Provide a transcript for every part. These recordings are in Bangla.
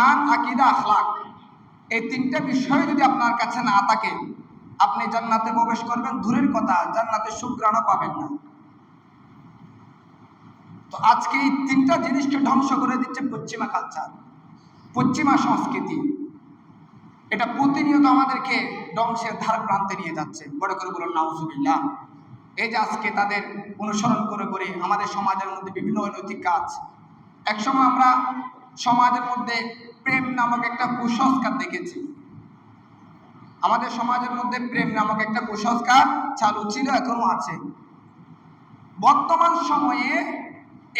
ইমান, আকিদা, আখলাক। এই তিনটা বিষয় যদি আপনার কাছে না থাকে, আপনি জান্নাতে প্রবেশ করবেন। দূরের কথা, জান্নাতে সুগ্রাণও পাবেন না। তো আজকে এই তিনটা জিনিসকে ধ্বংস করে দিচ্ছে পশ্চিমা কালচার পশ্চিমা সংস্কৃতি। এটা প্রতিনিয়ত আমাদেরকে ধ্বংসের ধার প্রান্তে নিয়ে যাচ্ছে। বড় করে বলুন, নাউজুবিল্লাহ। এই যে আজকে তাদের অনুসরণ করে করে আমাদের সমাজের মধ্যে বিভিন্ন অনৈতিক কাজ। একসময় আমরা সমাজের মধ্যে প্রেম নামক একটা কুসংস্কার দেখেছি। আমাদের সমাজের মধ্যে প্রেম নামক একটা কুসংস্কার চালু ছিল, এখনও আছে। বর্তমান সময়ে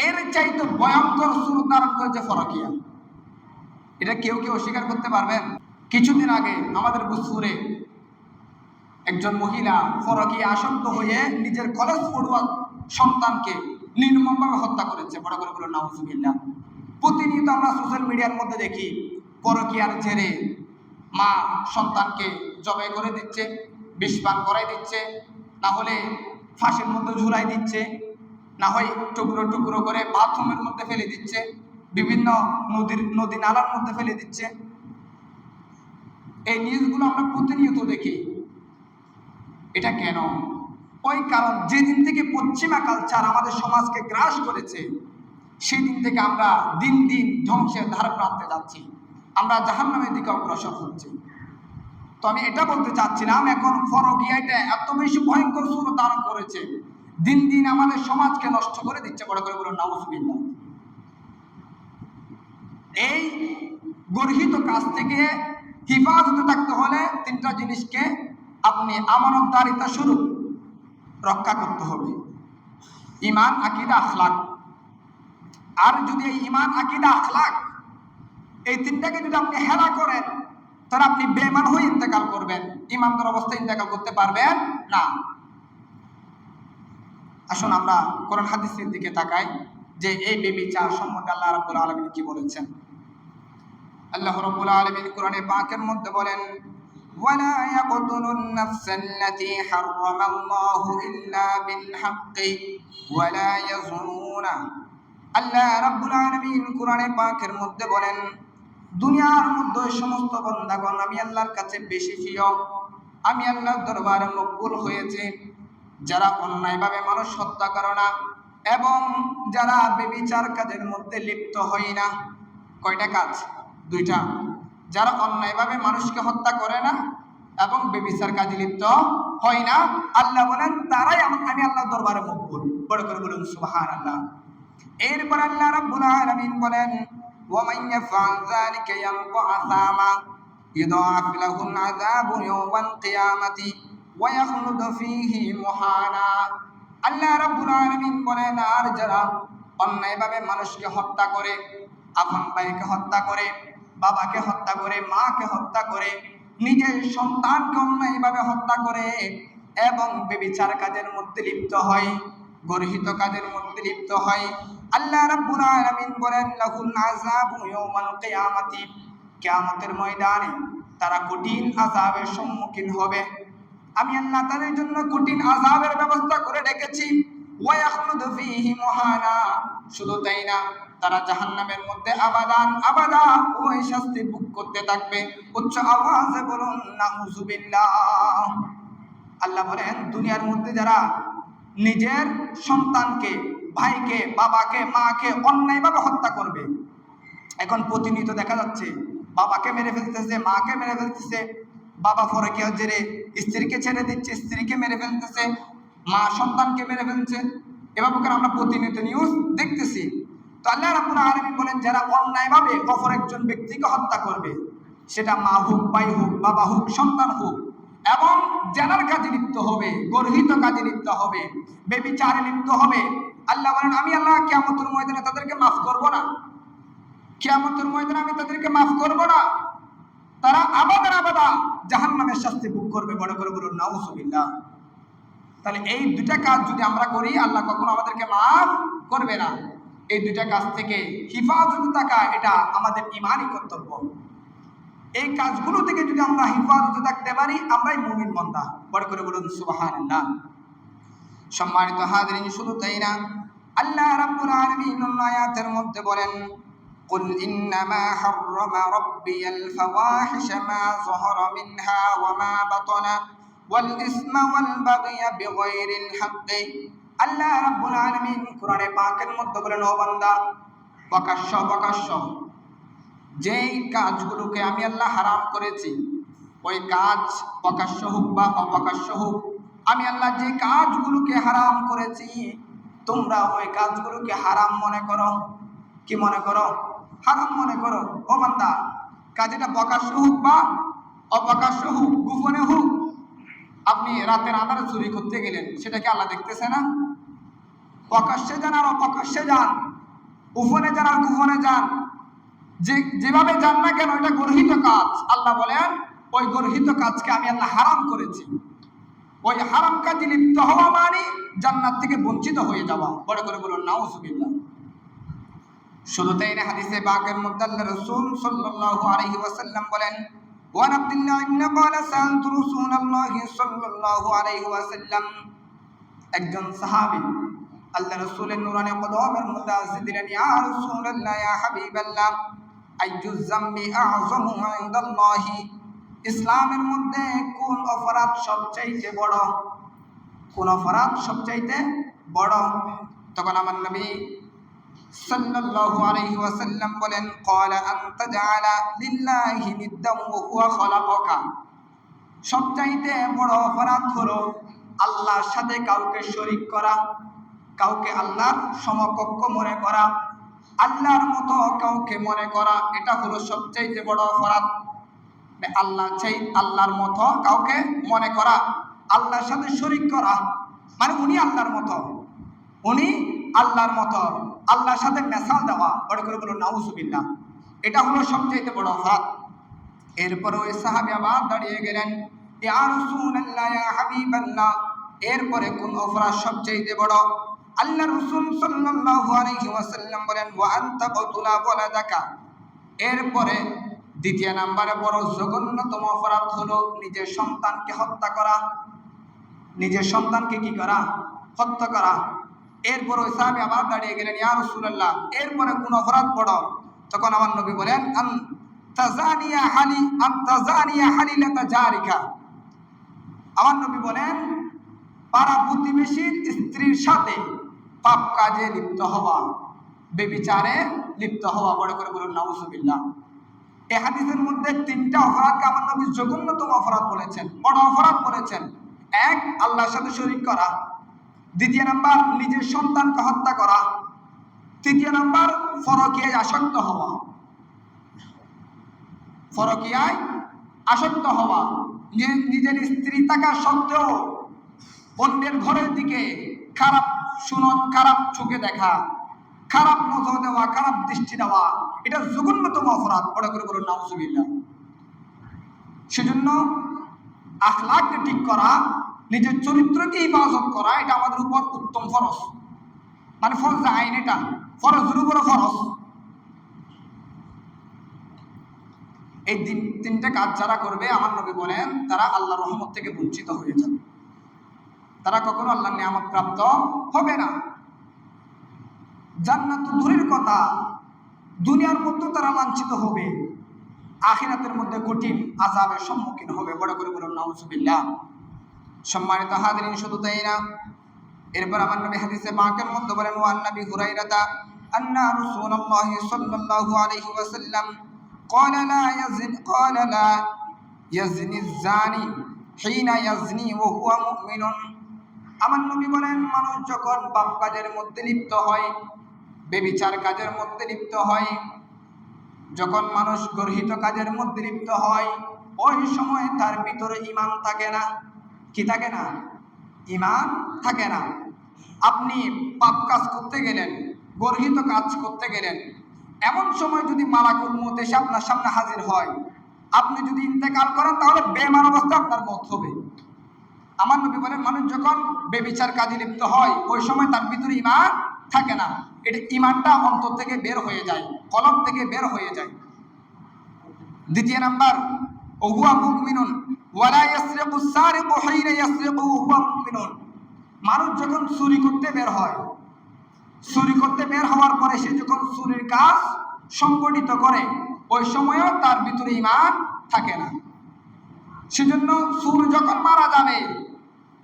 এর চাইতে ভয়ঙ্কর সুর ধারণ করেছে ফরকিয়া। এটা কেউ কেউ অস্বীকার করতে পারবেন। কিছুদিন আগে আমাদের বুসপুরে একজন মহিলা ফরকিয়া আসক্ত হয়ে নিজের কলেজ পড়ুয়া সন্তানকে নির্মমভাবে হত্যা করেছে। বড় করে বলুন, নাউজুবিল্লাহ। প্রতিনিয়ত আমরা সোশ্যাল মিডিয়ার মধ্যে দেখি, পরকিয়ার জেরে মা সন্তানকে জবাই করে দিচ্ছে, বিষ করাই দিচ্ছে, না হলে ফাঁসের মধ্যে ঝুলাই দিচ্ছে, না হয় টুকরো টুকরো করে বাথরুমের মধ্যে ফেলে দিচ্ছে, বিভিন্ন নদীর, নদী নালার মধ্যে ফেলে দিচ্ছে। এই নিউজগুলো আমরা প্রতিনিয়ত দেখি। এটা কেন? ওই কারণ যেদিন থেকে পশ্চিমা কালচার আমাদের সমাজকে গ্রাস করেছে সেই দিন থেকে আমরা দিন দিন ধ্বংসের ধার প্রান্তে যাচ্ছি। আমরা জাহান্নামের দিকে অগ্রসর হচ্ছি। তো আমি এটা বলতে চাচ্ছিলাম, এখন ফরকিয়াটা এত বেশি ভয়ঙ্কর সুর ধারণ করেছে। দিন দিন আমাদের সমাজকে নষ্ট করে দিচ্ছে, বড় করে বলুন, নাউজুবিল্লাহ। এই গর্হিত কাজ থেকে হিফাজতে থাকতে হলে তিনটা জিনিসকে আপনি আমানতদারিতা স্বরূপ রক্ষা করতে হবে। ইমান আকিদা, আখলাক। আর যদি এই ইমান আকিদা আখলাক এই তিনটাকে যদি আপনি হেলা করেন তাহলে আপনি বেমান হয়ে ইন্তেকাল করবেন ইমানদার অবস্থায় ইন্তেকাল করতে পারবেন না আসুন আমরা কোরআন হাদিসের দিকে তাকাই যে এই বেবিচার সম্বন্ধে আল্লাহ রাব্বুল আলামিন কি বলেছেন আল্লাহ রাব্বুল আলামিন কোরআনে পাকের মধ্যে বলেন ولا يقتلوا النفس التي حرم الله إلا بالحق ولا يزنون আল্লাহ রাব্বুল আলামিন কোরআনে পাকের মধ্যে বলেন, দুনিয়ার মধ্যে সমস্ত বন্দাগণ আমি আল্লাহর কাছে বেশি প্রিয়। আমি আল্লাহর দরবারে মকবুল হয়েছে। যারা অন্যায়ভাবে মানুষ হত্যা করে না এবং যারা বেবিচার কাজের মধ্যে লিপ্ত হয় না। কয়টা কাজ? দুইটা। যারা অন্যায়ভাবে মানুষকে হত্যা করে না এবং বেবিচার কাজে লিপ্ত হয় না। আল্লাহ বলেন, তারাই আম- আল্লাহ দরবারে মকবুল। বড় করে বলুন সুবহান আল্লাহ এরপর আল্লাহ রাব্বুল আলামিন বলেন ওয়া মান ইয়াফআল যালিকা ইয়ালকা আসামা ইউদাআফ লাহু আযাবু ইয়াওমাল কিয়ামাতি ওয়া ইয়াখলুদু ফীহি মুহানা. আল্লাহ রাব্বুল আলামিন বলেন, আর যারা অন্যায়ভাবে মানুষকে হত্যা করে, আপন ভাইকে হত্যা করে, বাবাকে হত্যা করে, মাকে হত্যা করে, নিজের সন্তানকে অন্যায়ভাবে হত্যা করে এবং বিবিচার কাজের মধ্যে লিপ্ত হয় গর্হিত কাজের মধ্যে লিপ্ত হয়। আল্লাহ রাব্বুল আলামিন বলেন লাহুল আযাবু ইয়াউমাল কিয়ামাতি। কিয়ামতের ময়দানে তারা কঠিন আযাবের সম্মুখীন হবে। আমি আল্লাহ তাদের জন্য কঠিন আযাবের ব্যবস্থা করে রেখেছি। ওয়া ইয়াখলুদু ফীহি মুহানা। শুধু তাই না, তারা জাহান্নামের মধ্যে আবাদান, আবাদা ওই শাস্তি ভোগ করতে থাকবে। উচ্চ আওয়াজে বলুন নাউজুবিল্লাহ আল্লাহ বলেন, দুনিয়ার মধ্যে যারা নিজের সন্তানকে, ভাইকে, বাবাকে, মাকে অন্যায়ভাবে হত্যা করবে। এখন প্রতিনিয়ত দেখা যাচ্ছে, বাবাকে মেরে ফেলতেছে, মাকে মেরে ফেলতেছে। বাবা ফরকে জেরে স্ত্রীকে ছেড়ে দিচ্ছে, স্ত্রীকে মেরে ফেলতেছে, মা সন্তানকে মেরে ফেলছে। এভাবে আমরা প্রতিনিয়ত নিউজ দেখতেছি। তো আল্লাহ রাব্বুল আলামিন বলেন, যারা অন্যায়ভাবে অপর একজন ব্যক্তিকে হত্যা করবে, সেটা মা হোক, ভাই হোক, বাবা হোক, সন্তান হোক এবং জেনার কাজে লিপ্ত হবে, গর্হিত কাজে লিপ্ত হবে, বেবিচারে লিপ্ত হবে। আল্লাহ বলেন, আমি আল্লাহ কিয়ামতের ময়দানে তাদেরকে মাফ করব না। কিয়ামতের ময়দানে আমি তাদেরকে মাফ করব না। তারা আবাদান আবাদা জাহান্নামের শাস্তি ভোগ করবে বড় করে বলুন, নাউজুবিল্লাহ। তাহলে এই দুটা কাজ যদি আমরা করি, আল্লাহ কখনো আমাদেরকে মাফ করবে না। এই দুটা কাজ থেকে হিফাজত থাকা এটা আমাদের ইমানই কর্তব্য। এই কাজগুলো থেকে যদি আমরা হিফাজতে থাকতে পারি আমরাই মুমিন বন্দা বড় করে বলুন সুবহানাল্লাহ সম্মানিত হাজরিন শুধু তাই না আল্লাহ রাব্বুল আলামিন অন্য আয়াতের মধ্যে বলেন قل إنما حرم ربي الفواحش ما ظهر منها وما بطن والإثم والبغي بغير الحق আল্লাহ রাব্বুল আলামিন কোরআনে পাকের মধ্যে বলেন ও বান্দা প্রকাশ্য প্রকাশ্য যেই কাজগুলোকে আমি আল্লাহ হারাম করেছি, ওই কাজ প্রকাশ্য হোক বা অপ্রকাশ্য হোক, আমি আল্লাহ যে কাজগুলোকে হারাম করেছি, তোমরা ওই কাজগুলোকে হারাম মনে করো। কি মনে করো? হারাম মনে করো। ও বান্দা কাজটা প্রকাশ্য হোক বা অপ্রকাশ্য হোক, গোপনে হোক, আপনি রাতের আধারে চুরি করতে গেলেন সেটাকে আল্লাহ দেখতেছে না? প্রকাশ্যে যান আর অপ্রকাশ্যে যান। গোপনে যান আর গোপনে যান। যে যেভাবে যান না কেন এটা গর্হিত কাজ আল্লাহ বলেন ওই গর্হিত কাজকে আমি আল্লাহ হারাম করেছি ওই হারাম কাজে লিপ্ত হওয়া মানে জান্নাত থেকে বঞ্চিত হয়ে যাওয়া বড় করে বলুন নাউজুবিল্লাহ শুধু তাই না হাদিসে বাকের মধ্যে আল্লাহ রাসূল সাল্লাল্লাহু আলাইহি ওয়াসাল্লাম বলেন وعن عبد الله بن قال سألت رسول الله صلى الله عليه وسلم একজন সাহাবী আল্লাহ রাসূলের নূরানি কদমের মধ্যে আসে দিলেন ইয়া রাসূলুল্লাহ ইয়া হাবিবাল্লাহ ইসলামের মধ্যে কোন অপরাধ সবচাইতে বড়? কোন অপরাধ সবচাইতে বড়? তখন আমার নবী বলেন সবচাইতে আল্লাহর সাথে কাউকে শরীক করা, কাউকে আল্লাহর সমকক্ষ মনে করা আল্লাহর মতো কাউকে মনে করা, এটা হলো সবচাইতে বড় অপরাধ। মানে আল্লাহ চাই আল্লাহর মতো কাউকে মনে করা, আল্লাহর সাথে শরিক করা। মানে উনি আল্লাহর মতো। উনি আল্লাহর মতো। আল্লাহর সাথে মেসাল দেওয়া। বড় করে বলো নাউজুবিল্লাহ এটা হলো সবচাইতে বড় অপরাধ। এরপরে ওই সাহাবি আবার দাঁড়িয়ে গেলেন। এরপরে কোন অপরাধ সবচাইতে বড়? আল্লাহ রাসূল সাল্লাল্লাহু আলাইহি ওয়াসাল্লাম বলেন ওয়া আনতা কতুলা ওয়ালাদাকা? এরপরে দ্বিতীয় নাম্বারে বড় জঘন্যতম অপরাধ হলো নিজের সন্তানকে হত্যা করা। নিজের সন্তানকে কি করা? হত্যা করা। এরপর ওই সাহাবি আবার দাঁড়িয়ে গেলেন, ইয়া রাসূলুল্লাহ, এরপরে কোন অপরাধ বড় তখন আমার নবী বলেন, আন তাজানিয়া হালি, আন তাজানিয়া হালিলাতা জারিকা। আমার নবী বলেন, পাড়া প্রতিবেশীর স্ত্রীর সাথে পাপ কাজে লিপ্ত হওয়া, বেবিচারে লিপ্ত হওয়া, বড় করে বলুন, নাউজুবিল্লাহ। এই হাদিসের মধ্যে তিনটা অপরাধকে আমার নবী জঘন্যতম অপরাধ বলেছেন, বড় অপরাধ বলেছেন। এক, আল্লাহর সাথে শরীক করা। দ্বিতীয় নাম্বার, নিজের সন্তানকে হত্যা করা। তৃতীয় নাম্বার, ফরকিয়ায় আসক্ত হওয়া। ফরকিয়ায় আসক্ত হওয়া। নিজের স্ত্রী থাকা সত্ত্বেও অন্যের ঘরের দিকে খারাপ সুনত, খারাপ চোখে দেখা, খারাপ নজর দেওয়া, খারাপ দৃষ্টি দেওয়া, এটা জঘন্যতম অপরাধ। বড় করে বলুন, নাউজুবিল্লাহ। সেজন্য আখলাককে ঠিক করা, নিজের চরিত্রকে ইবাদত করা, এটা আমাদের উপর উত্তম ফরজ। মানে ফরজ আইন এটা। ফরজের উপরে ফরজ। এই তিনটে কাজ যারা করবে, আমার নবী বলেন, তারা আল্লাহ রহমত থেকে বঞ্চিত হয়ে যাবে। তারা কখনো আল্লাহ নিয়ামত প্রাপ্ত হবে না জান্নাত তো দূরের কথা দুনিয়ার মধ্যে তারা লাঞ্ছিত হবে আখিরাতের মধ্যে কঠিন আজাবের সম্মুখীন হবে বড় করে বলুন নাউজুবিল্লাহ সম্মানিত হাদিরিন শুধু তাই না এরপর আমার নবী হাদিসে পাকের মধ্যে বলেন ওয়ান নবী হুরাইরাতা আন্না রাসূলুল্লাহ সাল্লাল্লাহু আলাইহি ওয়াসাল্লাম قال لا يزن قال لا يزني الزاني حين يزني وهو مؤمن আমার নবী বলেন, মানুষ যখন পাপ কাজের মধ্যে লিপ্ত হয়, বেবিচার কাজের মধ্যে লিপ্ত হয়, যখন মানুষ গর্হিত কাজের মধ্যে লিপ্ত হয়, ওই সময় তার ভিতরে ইমান থাকে না। কি থাকে না? ইমান থাকে না। আপনি পাপ কাজ করতে গেলেন, গর্হিত কাজ করতে গেলেন, এমন সময় যদি মালাকুল মত এসে আপনার সামনে হাজির হয়, আপনি যদি ইন্তেকাল করেন, তাহলে বেমান অবস্থা আপনার মত হবে। আমার নবী বলেন, মানুষ যখন বেবিচার কাজে লিপ্ত হয়, ওই সময় তার ভিতরে ইমান থাকে না। এটা ইমানটা অন্তর থেকে বের হয়ে যায় কলম থেকে বের হয়ে যায়। দ্বিতীয় নাম্বার, ওহুয়া মুমিনুন, ওয়ালা ইয়াসরিকু সারিকু হাইনা ইয়াসরিকু ওহুয়া মুমিনুন। মানুষ যখন চুরি করতে বের হয়, চুরি করতে বের হওয়ার পরে সে যখন চুরির কাজ সংগঠিত করে, ওই সময়ও তার ভিতরে ইমান থাকে না। সেজন্য সুর যখন মারা যাবে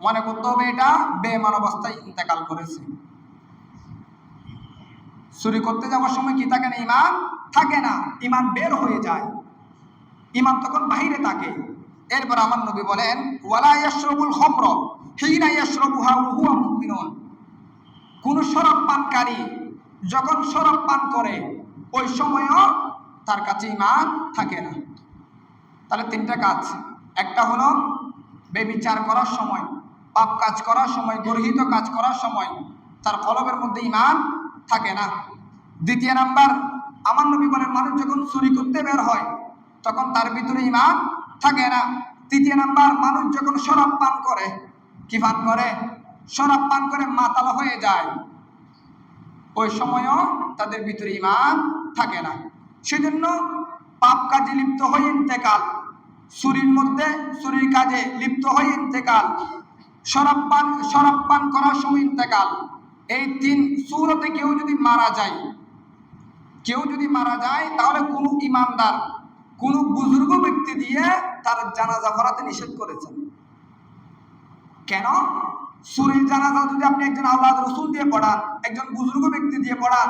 মনে করতে হবে এটা বেমান অবস্থায় ইন্তেকাল করেছে। চুরি করতে যাওয়ার সময় কি থাকে না? ইমান থাকে না। ইমান বের হয়ে যায়। ইমান তখন বাহিরে থাকে। এরপর আমার নবী বলেন, ওয়ালা ইয়াশরাবুল খামর হিনা ইয়াশরাবুহা কোন শরাব পানকারী যখন শরাব পান করে, ওই সময়ও তার কাছে ইমান থাকে না। তাহলে তিনটা কাজ। একটা হলো বেবিচার করার সময় পাপ কাজ করার সময়, গর্হিত কাজ করার সময় তার কলবের মধ্যে ইমান থাকে না। দ্বিতীয় নাম্বার, আমার নবী বলেন, মানুষ যখন চুরি করতে বের হয়, তখন তার ভিতরে ইমান থাকে না। তৃতীয় নাম্বার, মানুষ যখন শরাব পান করে, কি পান করে? শরাব পান করে মাতাল হয়ে যায়। ওই সময়ও তাদের ভিতরে ইমান থাকে না। সেজন্য পাপ কাজে লিপ্ত হয়ে ইন্তেকাল, চুরির মধ্যে চুরির কাজে লিপ্ত হয়ে ইন্তেকাল শরাব পান শরাব পান করার সময় ইন্তেকাল। এই তিন সুরতে কেউ যদি মারা যায়, কেউ যদি মারা যায়, তাহলে কোনো ইমানদার, কোনো বুজুর্গ ব্যক্তি দিয়ে তার জানাজা করাতে নিষেধ করেছেন। কেন? সুরের জানাজা যদি আপনি একজন আল্লাহ রসুল দিয়ে পড়ান, একজন বুজুর্গ ব্যক্তি দিয়ে পড়ান,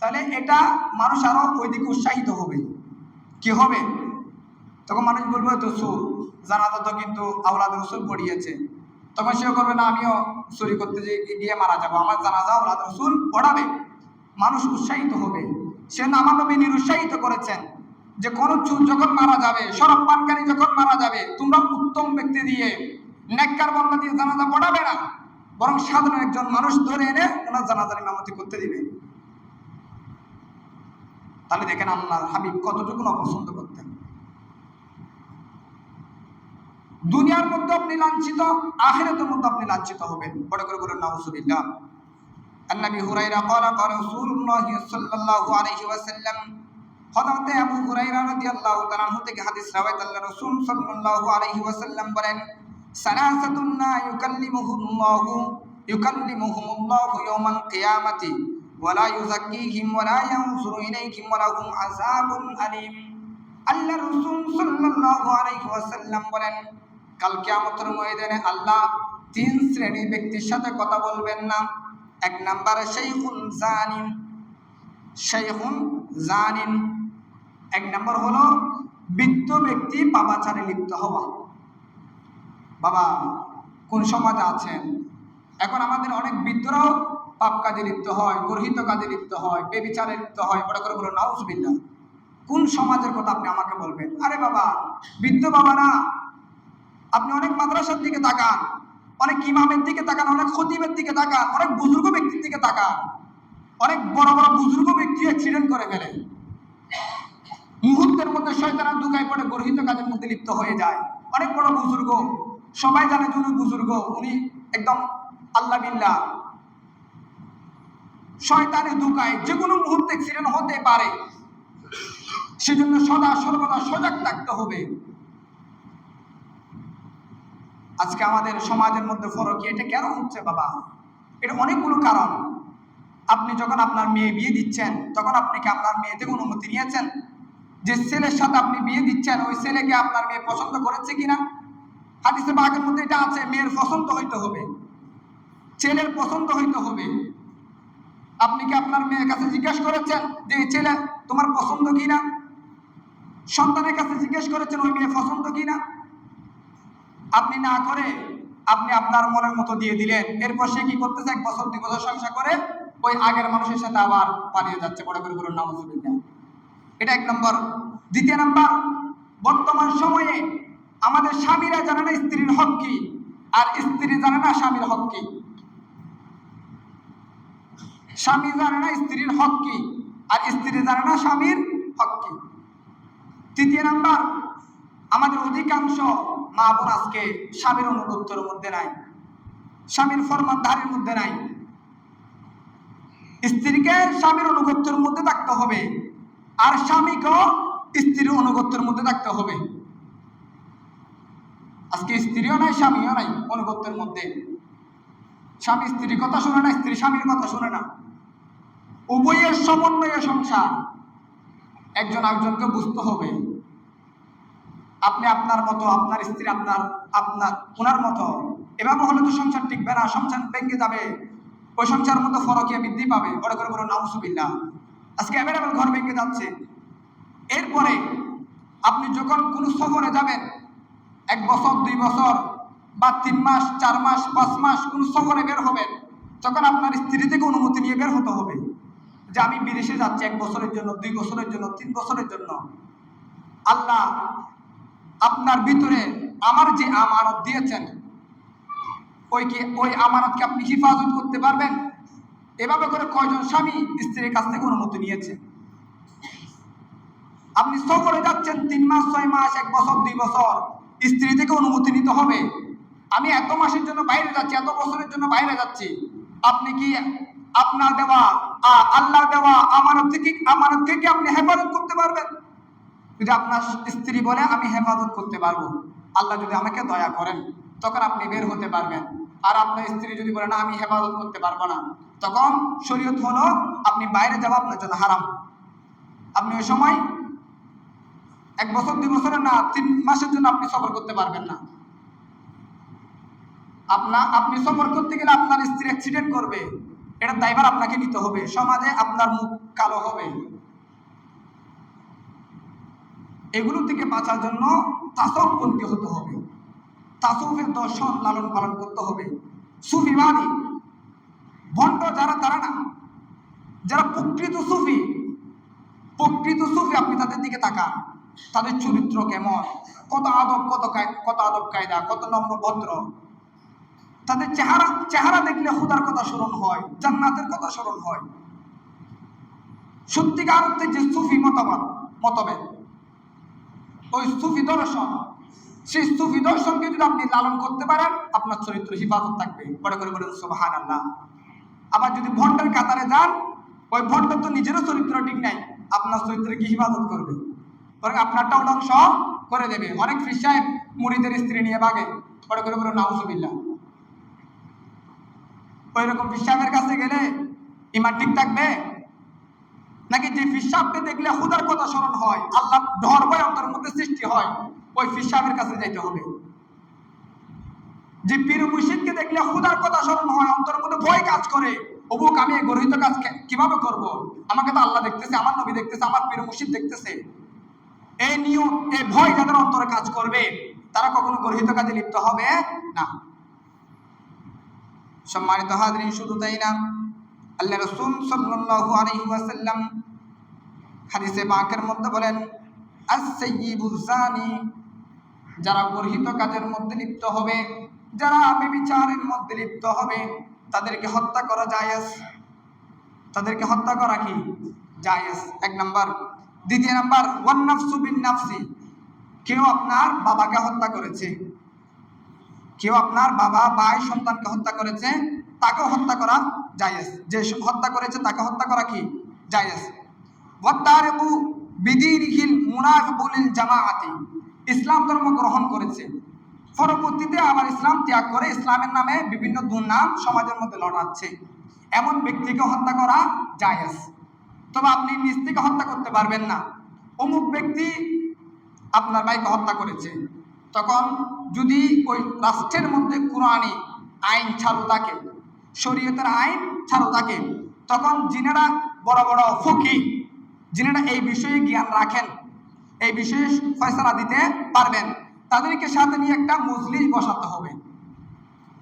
তাহলে এটা মানুষ আরও ওই দিকে উৎসাহিত হবে। কি হবে? তখন মানুষ বলবে, তো সুর, জানাজা তো কিন্তু আওলাদ রসুল পড়িয়েছে। তখন সেও করবে না, আমিও চুরি করতে গিয়ে মারা যাব। আমার জানাজা আওলাদ রসুল পড়াবে। মানুষ উৎসাহিত হবে। সে আমার নবী নিরুৎসাহিত করেছেন যে কোন চুল যখন মারা যাবে, সরব পানকারী যখন মারা যাবে, তোমরা উত্তম ব্যক্তি দিয়ে নেককার বন্ধা দিয়ে জানাজা পড়াবে না। বরং সাধারণ একজন মানুষ ধরে এনে ওনার জানাজার ইমামতি করতে দিবে। তাহলে দেখেন আল্লাহ হাবিব কতটুকু অপছন্দ করতেন। দুনিয়ার মধ্যে আপনি লাঞ্ছিত আখিরাতের মধ্যে আপনি লাঞ্ছিত হবেন বড় করে বলুন নাউজুবিল্লাহ النبي هريرة قال قال رسول الله صلى الله عليه وسلم হযরতে আবু হুরায়রা রাদিয়াল্লাহু তাআলা আনহু থেকে হাদিস রাওয়ায়াত আল্লাহ রাসূল সাল্লাল্লাহু আলাইহি ওয়াসাল্লাম বলেন সালাসাতুন লা ইউকাল্লিমুহুল্লাহু ইউকাল্লিমুহুমুল্লাহু ইয়াওমাল কিয়ামাতি ওয়া লা ইউযাক্কিহিম ওয়া লা ইয়ানজুরু ইলাইহিম ওয়া লাহুম আযাবুন আলীম আল্লাহ রাসূল সাল্লাল্লাহু আলাইহি ওয়াসাল্লাম বলেন কাল কিয়ামতের ময়দানে আল্লাহ তিন শ্রেণির ব্যক্তির সাথে কথা বলবেন না। এক নম্বরে শেইখুন জানিন শেইখুন জানিন। এক নম্বর হলো বৃদ্ধ ব্যক্তি পাপাচারে লিপ্ত হওয়া। বাবা, কোন সমাজে আছেন? এখন আমাদের অনেক বৃদ্ধরাও পাপ কাজে লিপ্ত হয়, গর্হিত কাজে লিপ্ত হয়, বেবিচারে লিপ্ত হয় বড় করে বলো নাউজবিল্লা কোন সমাজের কথা আপনি আমাকে বলবেন? আরে বাবা, বৃদ্ধ বাবা না আপনি অনেক মাদ্রাসার দিকে তাকান, অনেক ইমামের দিকে তাকান, অনেক খতিবের দিকে তাকান, অনেক বুজুর্গ ব্যক্তির দিকে তাকান, অনেক বড় বড় বুজুর্গ ব্যক্তি অ্যাক্সিডেন্ট করে ফেলে। মুহূর্তের মধ্যে শয়তানের দুগায় পড়ে গর্হিত কাজের মধ্যে লিপ্ত হয়ে যায়। অনেক বড় বুজুর্গ, সবাই জানে যে উনি বুজুর্গ, উনি একদম আল্লাহ বিল্লাহ। শয়তানের দুগায় যে কোনো মুহূর্তে অ্যাক্সিডেন্ট হতে পারে। সেজন্য সদা সর্বদা সজাগ থাকতে হবে। আজকে আমাদের সমাজের মধ্যে ফরক, এটা কেন হচ্ছে বাবা? এটা অনেকগুলো কারণ। আপনি যখন আপনার মেয়ে বিয়ে দিচ্ছেন, তখন আপনি কি আপনার মেয়ে থেকে অনুমতি নিয়েছেন? যে ছেলের সাথে আপনি বিয়ে দিচ্ছেন, ওই ছেলেকে আপনার মেয়ে পছন্দ করেছে কিনা? হাদিসে বাঘের মধ্যে এটা আছে, মেয়ের পছন্দ হইতে হবে। ছেলের পছন্দ হইতে হবে। আপনি কি আপনার মেয়ের কাছে জিজ্ঞেস করেছেন যে ছেলে, তোমার পছন্দ কিনা? সন্তানের কাছে জিজ্ঞেস করেছেন, ওই মেয়ে পছন্দ কিনা? আপনি না করে আপনি আপনার মনের মতো দিয়ে দিলেন। এরপর সে কি করতেছে? এক বছর, দুই বছর সংসার করে ওই আগের মানুষের সাথে আবার পালিয়ে যাচ্ছে। বড় করে বলুন নামজুবিল্লাহ এটা এক নম্বর। দ্বিতীয় নম্বর, বর্তমান সময়ে আমাদের স্বামীরা জানে না স্ত্রীর হক কি, আর স্ত্রী জানে না স্বামীর হক কি। স্বামী জানে না স্ত্রীর হক কি, আর স্ত্রী জানে না স্বামীর হক কি। তৃতীয় নাম্বার আমাদের অধিকাংশ মা বোন আজকে স্বামীর অনুগত্যের মধ্যে নাই, স্বামীর ফরমানধারের মধ্যে নাই। স্ত্রীকে স্বামীর অনুগত্যের মধ্যে থাকতে হবে আর স্বামীকেও স্ত্রীর অনুগত্যের মধ্যে থাকতে হবে। আজকে স্ত্রীও নাই, স্বামীও নাই অনুগত্যের মধ্যে। স্বামী স্ত্রীর কথা শুনে না, স্ত্রী স্বামীর কথা শুনে না। উভয়ের সমন্বয়ে সংসার, একজন একজনকে বুঝতে হবে। আপনি আপনার মতো, আপনার স্ত্রী, আপনার আপনার, ওনার মতো। এভাবে হলে তো সংসার টিকবে না, সংসার ভেঙে যাবে। ওই সংসার মতো ফরকিয়া বৃদ্ধি পাবে। বড় করে বলো নাউসুবিল্লা আজকে অ্যাভেলেবেল ঘর ভেঙে যাচ্ছে। এরপরে আপনি যখন কোনো সফরে যাবেন, এক বছর, দুই বছর, বা তিন মাস, চার মাস, পাঁচ মাস কোনো সফরে বের হবেন, তখন আপনার স্ত্রী থেকে অনুমতি নিয়ে বের হতে হবে। যে আমি বিদেশে যাচ্ছি এক বছরের জন্য, দুই বছরের জন্য, তিন বছরের জন্য। আল্লাহ আপনার ভিতরে আমার যে আমানত দিয়েছেন, ওই কি, ওই আমানতকে আপনি হিফাজত করতে পারবেন? এভাবে করে কয়জন স্বামী স্ত্রীর কাছ থেকে অনুমতি নিয়েছে? আপনি সফরে যাচ্ছেন তিন মাস, ছয় মাস, এক বছর, দুই বছর, স্ত্রী থেকে অনুমতি নিতে হবে। আমি এত মাসের জন্য বাইরে যাচ্ছি, এত বছরের জন্য বাইরে যাচ্ছি। আপনি কি আপনার দেওয়া আল্লাহ দেওয়া আমানত থেকে আমানত থেকে আপনি হেফাজত করতে পারবেন? যদি আপনার স্ত্রী বলে, আমি হেফাজত করতে পারব। আল্লাহ যদি আমাকে দয়া করেন, তখন আপনি বের হতে পারবেন। আর আপনার স্ত্রী যদি বলে, না, আমি হেফাজত করতে পারব না, তখন শরীয়ত হলো, আপনি বাইরে যাওয়া আপনার জন্য হারাম। আপনি ওই সময় এক বছর, দুই বছরের না, তিন মাসের জন্য আপনি সফর করতে পারবেন না। আপনা, আপনি সফর করতে গেলে আপনার স্ত্রী অ্যাক্সিডেন্ট করবে। এটা দায়ভার আপনাকে নিতে হবে। সমাজে আপনার মুখ কালো হবে। এগুলো থেকে বাঁচার জন্য তাসবপন্থী হতে হবে। তাসউফের দর্শন লালন পালন করতে হবে। সুফিবাদী। ভণ্ড যারা, তারা না। যারা প্রকৃত সুফি প্রকৃত সুফি, আপনি তাদের দিকে তাকান। তাদের চরিত্র কেমন? কত আদব, কত কত আদব কায়দা, কত নম্র ভদ্র। তাদের চেহারা চেহারা দেখলে হুদার কথা স্মরণ হয়, জান্নাতের কথা স্মরণ হয়। সত্যিকার অর্থে যে সুফি মতবাদ মতভেদ। ওই সুফি দর্শন। সেই সুফি দর্শনকে যদি আপনি লালন করতে পারেন, আপনার চরিত্র হিফাজত থাকবে। বড় করে বলেন সুবাহান আল্লাহ আবার যদি ভণ্ডের কাতারে যান, ওই ভণ্ড তো নিজেরও চরিত্র ঠিক নাই, আপনার চরিত্রে কি হিফাজত করবে? বরং আপনারটাও ধ্বংস করে দেবে। অনেক ফির মুড়িদের স্ত্রী নিয়ে বাগে বড় করে বলুন, নাউজুবিল্লাহ। ওই রকম সাহেবের কাছে গেলে ইমান ঠিক থাকবে? নাকি যে ফিসাবকে দেখলে খুদার কথা স্মরণ হয়, আল্লাহ ডর ভয় অন্তরের মধ্যে সৃষ্টি হয়, ওই ফিসাবের কাছে যাইতে হবে। যে পীর মুর্শিদকে দেখলে খুদার কথা স্মরণ হয় অন্তরের মধ্যে ভয় কাজ করে অবুক আমি এই গরহিত কাজ কীভাবে করব? আমাকে তো আল্লাহ দেখতেছে, আমার নবী দেখতেছে, আমার পীর মুর্শিদ দেখতেছে। এই নিয়ম, এই ভয় যাদের অন্তরে কাজ করবে, তারা কখনো গরহিত কাজে লিপ্ত হবে না। সম্মানিত হাজরিন, শুধু তাই না আল্লাহ রসুল সাল্লাল্লাহু আলাইহি ওয়াসাল্লাম হাদিসে পাকের মধ্যে বলেন আস-সাইয়্যিবুজ জানি যারা গর্হিত কাজের মধ্যে লিপ্ত হবে, যারা ব্যভিচারের মধ্যে লিপ্ত হবে, তাদেরকে হত্যা করা জায়েজ। তাদেরকে হত্যা করা কি? জায়েজ। এক নাম্বার। দ্বিতীয় নাম্বার ওয়ান নাফসু বিন কেউ আপনার বাবাকে হত্যা করেছে। কেউ আপনার বাবা, ভাই, সন্তানকে হত্যা করেছে, তাকেও হত্যা করা জায়েজ। যে হত্যা করেছে, তাকে হত্যা করা কি? জায়েজ। ওয়াত্তারিকু বিদিনিহিল মুনাফিকুলিল জামাআতি। ইসলাম ধর্ম গ্রহণ করেছে। পরবর্তীতে আবার ইসলাম ত্যাগ করে ইসলামের নামে বিভিন্ন দুর্নাম সমাজের মধ্যে লড়াচ্ছে। এমন ব্যক্তিকে হত্যা করা জায়েজ। তবে আপনি নিজ থেকে হত্যা করতে পারবেন না। অমুক ব্যক্তি আপনার ভাইকে হত্যা করেছে। তখন যদি ওই রাষ্ট্রের মধ্যে কোরআনে আইন চালু থাকে শরীয়তের আইন চালু থাকে তখন যিনারা বড় বড় ফকি যিনারা এই বিষয়ে জ্ঞান রাখেন, এই বিষয়ে ফয়সলা দিতে পারবেন। তাদেরকে সাথে নিয়ে একটা মজলিস বসাতে হবে।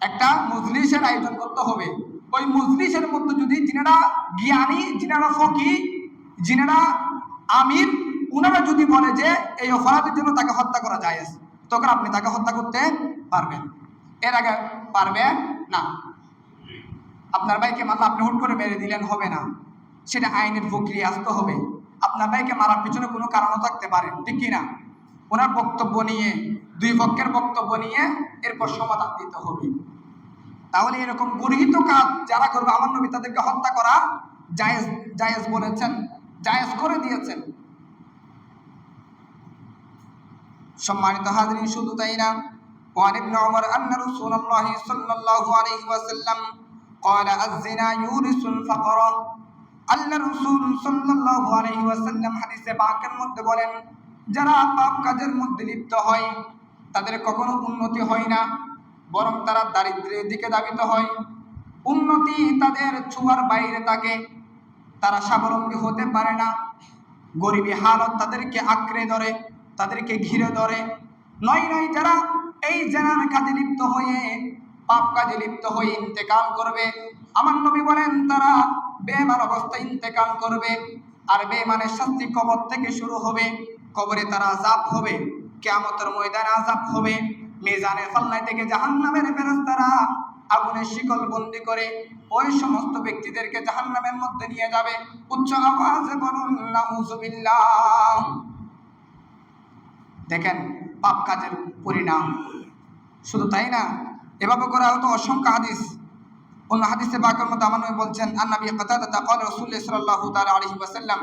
একটা মজলিসের আয়োজন করতে হবে। ওই মজলিসের মধ্যে যদি যিনারা জ্ঞানী যিনারা ফকি যিনারা আমির, উনারা যদি বলে যে এই অপরাধের জন্য তাকে হত্যা করা যায় তখন আপনি তাকে হত্যা করতে পারবেন। এর আগে পারবেন না। আপনার ভাইকে মারলে আপনি হুট করে মেরে দিলেন, হবে না। সেটা আইনের প্রক্রিয়া আসতে হবে। আপনার ভাইকে মারার পিছনে কোনো কারণও থাকতে পারে, ঠিক কিনা? ওনার বক্তব্য নিয়ে, দুই পক্ষের বক্তব্য নিয়ে এরপর সমাধান দিতে হবে। তাহলে এরকম গরহিত কাজ যারা করবে, আমার নবী তাদেরকে হত্যা করা জায়েজ জায়েজ বলেছেন, জায়েজ করে দিয়েছেন। সম্মানিত হাজরিন, শুধু তাই না, ওয়ান ইবনে ওমর আন্না রাসূলুল্লাহ সাল্লাল্লাহু আলাইহি ওয়াসাল্লাম قال الزنا يورث الفقر আল্লাহ রসুল সাল্লাল্লাহু আলাইহি ওয়াসাল্লাম হাদিসে পাকের মধ্যে বলেন যারা পাপ কাজের মধ্যে লিপ্ত হয় তাদের কখনো উন্নতি হয় না বরং তারা দারিদ্র্যের দিকে দাবিত হয় উন্নতি তাদের ছোঁয়ার বাইরে থাকে তারা স্বাবলম্বী হতে পারে না গরিবী হালত তাদেরকে আঁকড়ে ধরে তাদেরকে ঘিরে ধরে নয় নয় যারা এই জেনার কাজে লিপ্ত হয়ে পাপ কাজে লিপ্ত হয়ে ইন্তেকাল করবে। আমার নবী বলেন, তারা বেমান অবস্থায় ইন্তেকাল করবে। আর বেমানের শাস্তি কবর থেকে শুরু হবে। কবরে তারা আজাব হবে। কেয়ামতের ময়দানে আজাব হবে। মিজানে ফাল্লাই থেকে জাহান্নামের ফেরেশতারা আগুনের শিকল বন্দি করে ওই সমস্ত ব্যক্তিদেরকে জাহান্নামের মধ্যে নিয়ে যাবে। উচ্চ আওয়াজে বলুন দেখেন, পাপ কাজের পরিণাম। শুধু তাই না এভাবে করা হতো অসংখ্য হাদিস অন্য হাদিসে বাকের মধ্যে আমার নবী বলছেন আন্নাবি কাতাদা قال رسول الله صلى الله تعالى عليه وسلم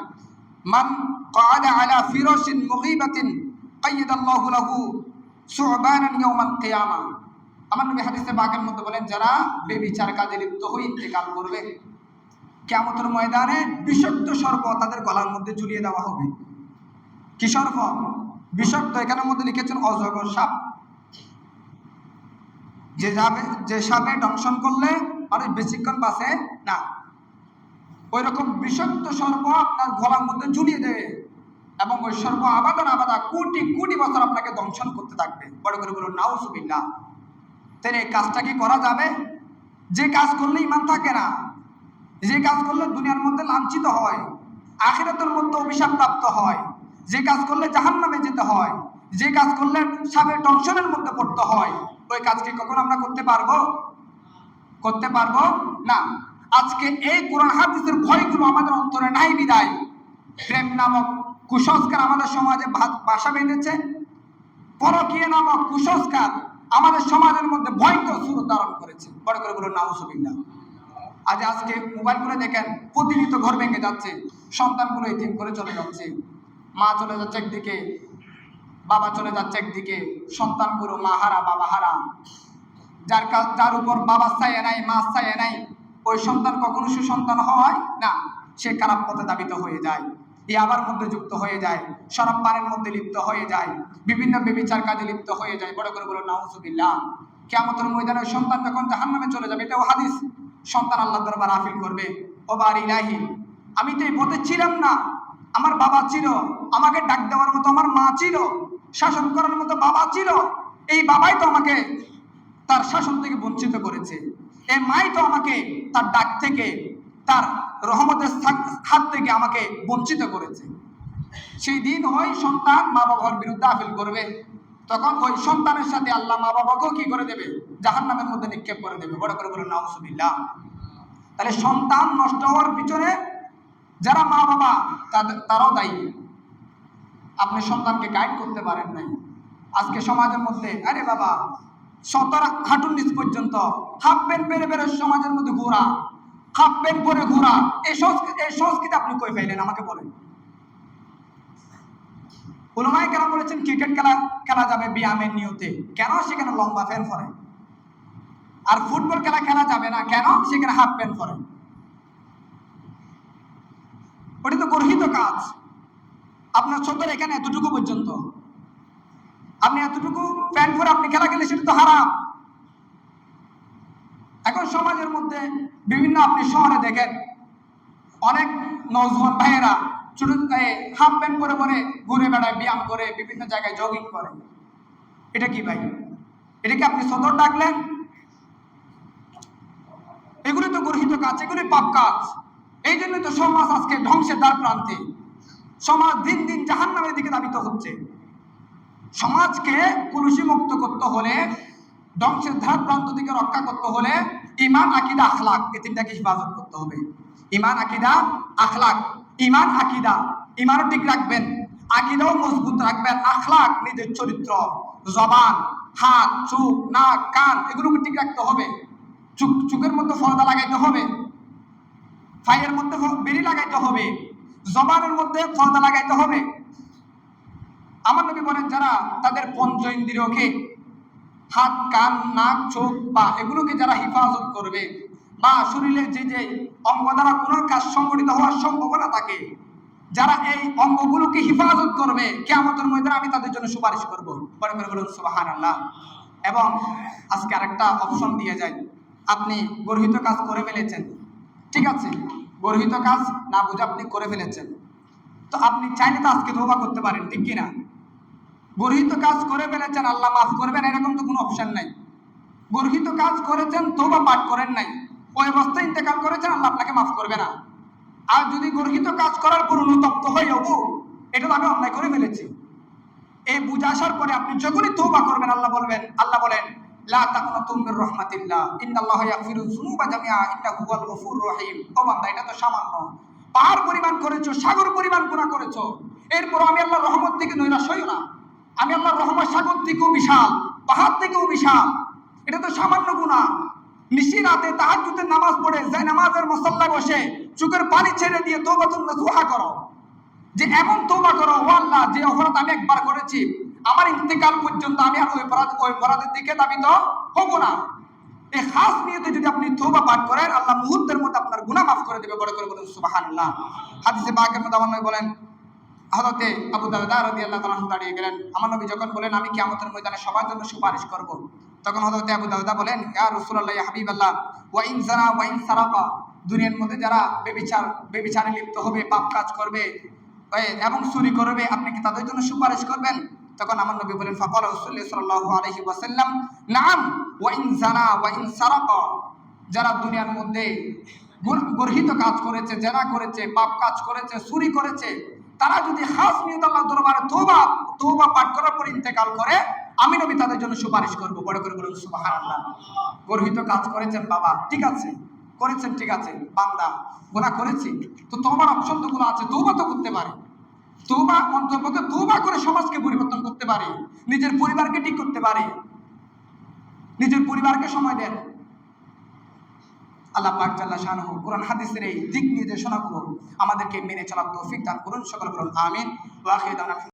من قعد على فراش مغيبة قيد الله له ثعبانا يوم القيامة আমার নবী হাদিসে বাকের মধ্যে বলেন যারা বেবিচার কাজে লিপ্ত হয়ে ইন্তেকাল করবে কেমতের ময়দানে বিষাক্ত সর্প তাদের গলার মধ্যে ঝুলিয়ে দেওয়া হবে কি সর্প বিষাক্ত এখানের মধ্যে লিখেছেন অজগর সাপ যে যাবে, যে সাপে দংশন করলে মানুষ বেশিক্ষণ বাঁচে না। ওই রকম বিষাক্ত সর্প আপনার গলার মধ্যে ঝুলিয়ে দেবে এবং ওই সর্প আবাদন আবাদা কোটি কোটি বছর আপনাকে দংশন করতে থাকবে। বড় করে বলুন নাউসুবিল্লাহ তাহলে এই কাজটা কি করা যাবে? যে কাজ করলে ইমান থাকে না, যে কাজ করলে দুনিয়ার মধ্যে লাঞ্ছিত হয়, আখিরাতের মধ্যে অভিশাপ প্রাপ্ত হয়, যে কাজ করলে জাহান নামে যেতে হয় যে কাজ করলে সাবের টেনশনের মধ্যে পড়তে হয়, ওই কাজকে কখন আমরা করতে পারব? করতে পারব? না। আজকে এই কোরআন হাদিসের ভয়গুলো আমাদের অন্তরে নাই বিদায়। প্রেম নামক কুসংস্কার আমাদের সমাজে বাসা বেঁধেছে। পরকীয় নামক কুসংস্কার আমাদের সমাজের মধ্যে ভয়ঙ্কর সুর ধারণ করেছে। বড় করে বলুন নাউসুবিল্লাহ আজ আজকে মোবাইল করে দেখেন, প্রতিনিয়ত ঘর ভেঙে যাচ্ছে, সন্তানগুলো এতিম করে চলে যাচ্ছে। মা চলে যাচ্ছে একদিকে বাবা চলে যাচ্ছে একদিকে সন্তানগুলো মা হারা, বাবা হারা। যার যার উপর বাবা ছায়া নাই, মা ছায়া নাই, ওই সন্তান কখনো সুসন্তান হয় না, সে খারাপ পথে দাবিত হয়ে যায়। এই আবার মধ্যে যুক্ত হয়ে যায়, সরব পানের মধ্যে লিপ্ত হয়ে যায়, বিভিন্ন বেবিচার কাজে লিপ্ত হয়ে যায়। বড় করে বলো, নাউজুবিল্লাহ। কেমতের ময়দানে সন্তান যখন জাহান্নামে চলে যাবে, এটাও হাদিস। সন্তান আল্লাহ দরবার আফিল করবে, ও বার ইলাহি, আমি তো এই পথে ছিলাম না। আমার বাবা ছিল, আমাকে ডাক দেওয়ার মতো আমার মা ছিল। শাসন করার মতো বাবা ছিল, এই বাবাই তো আমাকে তার শাসন থেকে বঞ্চিত করেছে। এই মাই তো আমাকে তার ডাক থেকে, তার রহমতের হাত- থেকে আমাকে বঞ্চিত করেছে। সেই দিন ওই সন্তান মা বাবার বিরুদ্ধে আপিল করবে। তখন ওই সন্তানের সাথে আল্লাহ মা বাবাকেও কি করে দেবে? জাহান নামের মধ্যে নিক্ষেপ করে দেবে। বড় করে বলে নাউসুবিল্লাহ তাহলে সন্তান নষ্ট হওয়ার পিছনে যারা মা বাবা, তাদের, তারাও দায়ী। আপনি সন্তানকে গাইড করতে পারেন নাই। আজকে সমাজের মধ্যে, আরে বাবা, সতরা হাঁটুর নিচ পর্যন্ত হাফ প্যান্ট পেরে পেরে সমাজের মধ্যে ঘোরা হাফ প্যান্ট পরে ঘোরা, এই সংস্কৃতি এই সংস্কৃতি আপনি কই পাইলেন আমাকে বলেন। ওলামাই কেন বলেছেন, ক্রিকেট খেলা খেলা যাবে ব্যায়ামের নিয়তে। কেন? সেখানে লম্বা ফ্যান পরে। আর ফুটবল খেলা খেলা যাবে না। কেন? সেখানে হাফ প্যান্ট পরে। ওটা তো গর্হিত কাজ। আপনার ছোটর এখানে এতটুকু পর্যন্ত। আপনি এতটুকু প্যান্ট পরে আপনি খেলা খেলে সেটা তো হারাম। এখন সমাজের মধ্যে বিভিন্ন আপনি শহরে দেখেন, অনেক নজওয়ান ভাইয়েরা ছোট হাফ প্যান্ট পরে পরে ঘুরে বেড়ায়, ব্যায়াম করে, বিভিন্ন জায়গায় জগিং করে। এটা কি ভাই? এটা কি আপনি সদর ডাকলেন? এগুলি তো গর্হিত কাজ, এগুলি পাপ কাজ। এই জন্য তো সমাজ আজকে ধ্বংসের দ্বার প্রান্তে। সমাজ দিন দিন জাহান নামের দিকে দাবিত হচ্ছে। সমাজকে কুলুষি মুক্ত করতে হলে, ধ্বংসের ধার প্রান্ত থেকে রক্ষা করতে হলে ইমান, আকিদা, আখলাক, এই তিনটাকে হেফাজত করতে হবে। ইমান, আকিদা, আখলাক। ইমান, আকিদা। ইমানও ঠিক রাখবেন, আকিদাও মজবুত রাখবেন। আখলাক নিজের চরিত্র, জবান, হাত চোখ নাক, কান, এগুলোকে ঠিক রাখতে হবে। চুক, চুকের মধ্যে ফর্দা লাগাইতে হবে। ফাইয়ের মধ্যে বেরি লাগাইতে হবে। জবানের মধ্যে ফর্দা লাগাইতে হবে। আমার নবী বলেন, যারা তাদের পঞ্চ ইন্দ্রিয়কে হাত, কান, নাক, চোখ বা এগুলোকে যারা হেফাজত করবে বা শরীরের যে যে অঙ্গ দ্বারা কোনো কাজ সংগঠিত হওয়ার সম্ভাবনা থাকে, যারা এই অঙ্গগুলোকে হেফাজত করবে কেমতের ময়দানে আমি তাদের জন্য সুপারিশ করব। পরে করে বলুন সুবাহান আল্লাহ এবং আজকে আরেকটা অপশন দিয়ে যায় আপনি গর্হিত কাজ করে ফেলেছেন। ঠিক আছে? গর্হিত কাজ না বুঝে আপনি করে ফেলেছেন। তো আপনি চাইলে তো আজকে ধোবা করতে পারেন, ঠিক কিনা? গর্হিত কাজ করে ফেলেছেন, আল্লাহ মাফ করবেন, এরকম তো কোনো অপশন নাই। গর্হিত কাজ করেছেন তোবা পাঠ করেন নাই। ওই অবস্থায় ইন্তেকাল করেছেন, আল্লাহ আপনাকে মাফ করবে না। আর যদি গর্হিত কাজ করার পর অনুতপ্ত হয়ে যাব এটা তো আমি অন্যায় করে ফেলেছি। এই বুঝে আসার পরে আপনি যখনই তৌবা করবেন, আল্লাহ বলবেন, আল্লাহ বলেন লা তাকুনাতুম মির রাহমাতিল্লাহ। ইন্নাল্লাহা ইয়াগফিরু যুনুবা জামিআ, ইন্নাহু হুয়াল গফুরুর রহিম। ও বান্দা, এটা তো সামান্য। পাহাড় পরিমাণ করেছ, সাগর পরিমাণ গুনাহ করেছ। এরপর আমি আল্লাহর রহমত থেকে নৈরাশ হইও না। আমি আল্লাহর রহমত সাগর থেকেও বিশাল, পাহাড় থেকেও বিশাল। এটা তো সামান্য গুনাহ। নিশি রাতে তাহাজ্জুদের নামাজ পড়ে যাই নামাজের মুসাল্লায় বসে, চোখের পানি ছেড়ে দিয়ে তওবাতুন নসুহা করো। যে এমন তৌবা করো, ও আল্লাহ, যে অপরাধ আমি একবার করেছি আমার ইন্তেকাল পর্যন্ত আমি আর ওই অপরাধ ওই অপরাধের দিকে দাবিত হব না। এই খাস নিয়তে যদি আপনি তৌবা পাঠ করেন, আল্লাহ মুহূর্তের মধ্যে আপনার গুনাহ মাফ করে দেবে। বড় করে বলুন, সুবহানাল্লাহ। হাদিসে পাকের মধ্যে আমার বলেন, হযরতে আবু দারদা রাদিয়াল্লাহু তাআলা দাঁড়িয়ে গেলেন। আমার নবী যখন বলেন, আমি কিয়ামতের ময়দানে সবার জন্য সুপারিশ করব, তখন হযরতে আবু দারদা বলেন, ইয়া রাসূলুল্লাহ, ইয়া হাবিবাল্লাহ, ওয়া ইন জানা, ওয়া ইন সারাকা দুনিয়ার মধ্যে যারা বেবিচার বেবিচারে লিপ্ত হবে, পাপ কাজ করবে এবং চুরি করবে, আপনি কি তাদের জন্য সুপারিশ করবেন? তখন আমার নবী বলেন, ফাকাল রাসূলুল্লাহ সাল্লাল্লাহু আলাইহি ওয়াসাল্লাম, নাম, ওয়া ইন জানা, ওয়া ইন সারাকা। যারা দুনিয়ার মধ্যে গর্হিত কাজ করেছে, জেনা করেছে, পাপ কাজ করেছে, চুরি করেছে, তারা যদি খাস নিয়ত আল্লাহ দরবারে তওবা তওবা পাঠ করার পর ইন্তেকাল করে, আমি নবী তাদের জন্য সুপারিশ করব। বড় করে বলুন, সুবহানাল্লাহ। গর্হিত কাজ করেছেন বাবা, ঠিক আছে। করেছেন, ঠিক আছে। বান্দা গোনা করেছি। তো তোমার অপশন তো গুলো আছে তৌবা তো করতে পারে। করে সমাজকে পরিবর্তন করতে পারে, নিজের পরিবারকে ঠিক করতে পারে। নিজের পরিবারকে সময় দেন। আল্লাহ পাক জাল্লা শাহ কোরআন হাদিসের এই দিক নির্দেশনাগুলো আমাদেরকে মেনে চলার তৌফিক দান করুন। সকল করুন আমিন।